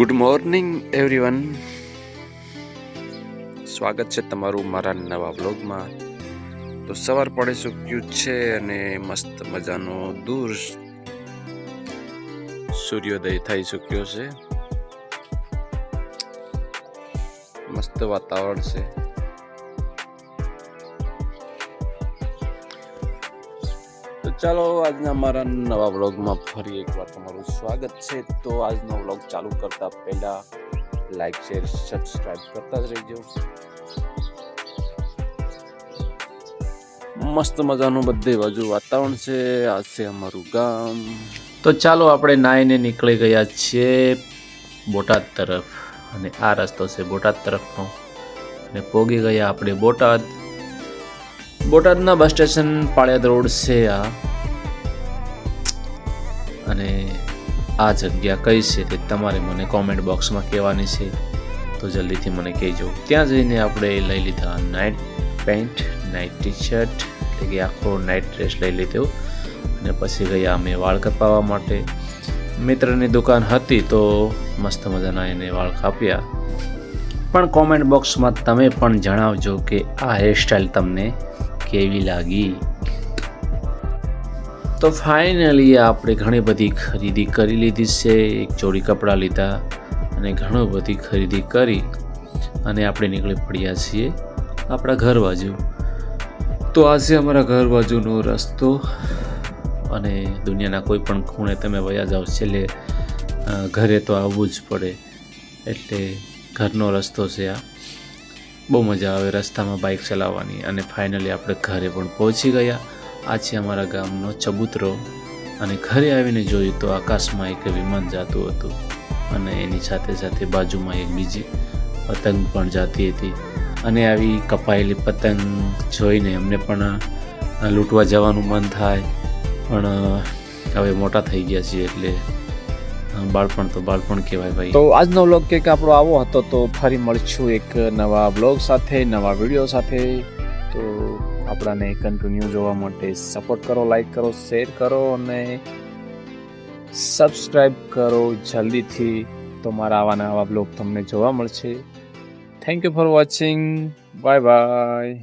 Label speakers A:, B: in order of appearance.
A: Good morning everyone સ્વાગત છે તમારું મારા નવા બ્લોગમાં તો સવાર પડે ચૂક્યું છે અને મસ્ત મજાનો દૂર સૂર્યોદય થઈ ચૂક્યો છે. મસ્ત વાતાવરણ છે. ચાલો આજના મારા નવા વ્લોગમાં ફરી એકવાર તમારું સ્વાગત છે. તો આજનો વ્લોગ ચાલુ કરતા પહેલા લાઈક શેર સબસ્ક્રાઈબ કરતા જ રહેજો. મસ્ત મજાનું બધે બાજુ વાતાવરણ છે. આ છે અમારું ગામ.
B: તો ચાલો આપણે નાઈને નીકળી ગયા છીએ બોટાદ તરફ. અને આ રસ્તો છે બોટાદ તરફનો. અને પોગી ગયા આપણે બોટાદ. બોટાદના બસ સ્ટેશન પાળિયાદ રોડ છે આ. અને આ જગ્યા કઈ છે તે તમારે મને કોમેન્ટ બોક્સમાં કહેવાની છે. તો જલ્દીથી મને કહેજો. ત્યાં જઈને આપણે લઈ લીધા night pant night T shirt એટલે કે આખો નાઇટ ડ્રેસ લઈ લીધો. અને પછી ગયા અમે વાળ કપાવવા માટે. મિત્રની દુકાન હતી તો મસ્ત મજાના એને વાળ કાપ્યા. પણ કોમેન્ટ બોક્સમાં તમે પણ જણાવજો કે આ હેરસ્ટાઈલ તમને કેવી લાગી? તો ફાઇનલી આપણે ઘણી બધી ખરીદી કરી લીધી છે. એક જોડી કપડાં લીધા અને ઘણી બધી ખરીદી કરી અને આપણે નીકળી પડ્યા છીએ આપણા ઘર બાજુ. તો આજે અમારા ઘર બાજુનો રસ્તો અને દુનિયાના કોઈ પણ ખૂણે તમે વયા જાઓ છેલ્લે ઘરે તો આવવું જ પડે. એટલે ઘરનો રસ્તો છે આ. બહુ મજા આવે રસ્તામાં બાઇક ચલાવવાની અને ફાઇનલી આપણે ઘરે પણ પહોંચી ગયા. આ છે અમારા ગામનો ચબૂતરો અને ઘરે આવીને જોયું તો આકાશમાં એક વિમાન જતું હતું અને એની સાથે સાથે બાજુમાં એક બીજી પતંગ પણ જતી હતી. અને આવી કપાયેલી પતંગ જોઈને અમને પણ લૂંટવા જવાનું મન થાય. પણ હવે મોટા થઈ ગયા છીએ એટલે બાળપણ તો બાળપણ કહેવાય ભાઈ.
C: તો આજનો વ્લોગ કંઈક આપણો આવો હતો તો ફરી મળશું એક નવા બ્લોગ સાથે, નવા વીડિયો સાથે. તો આપણાને કન્ટિન્યુ જોવા માટે સપોર્ટ કરો લાઈક કરો શેર કરો અને સબસ્ક્રાઈબ કરો જલ્દીથી. તો મારા આવા નવા બ્લોગ તમને જોવા મળશે. Thank you for watching bye bye